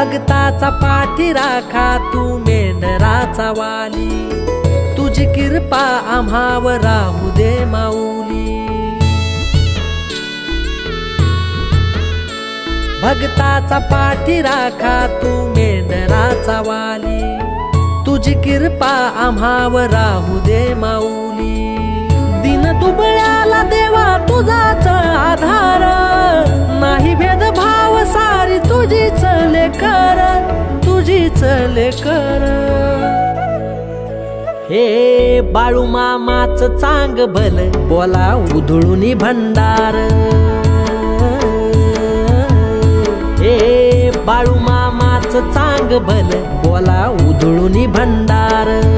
भगताचा पाठी राखा तू मेंढराचा वाली. तुझी कृपा आम्हावर राहू दे माऊली. भगताचा पाठी राखा तू मेंढराचा वाली. तुझी कृपा आम्हावर राहू दे माऊली. दिन तू चल कर. हे बाळू मामाच चांग भल बोला उधळून भंडार. हे बाळू मामाच चांग भल बोला उधळून भंडार.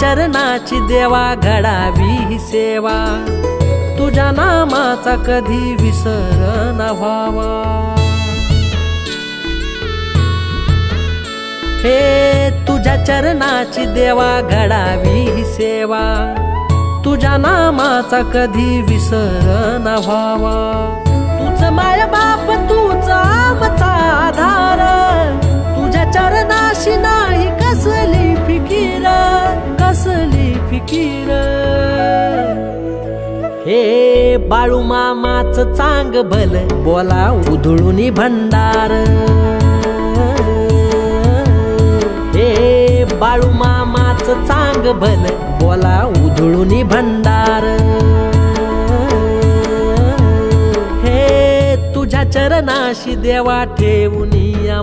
चरणाची देवा घडावी ही सेवा. तुझ्या नामाचा कधी विसर न व्हावा. हे तुझ्या चरणाची देवा घडावी ही सेवा. तुझ्या नामाचा कधी विसर न व्हावा. बाळू मामाच चांग भल बोला उधळून भंडार. हे बाळू मामाच चांग भल बोला उधळून भंडार. हे तुझ्या चरणाशी देवा ठेवून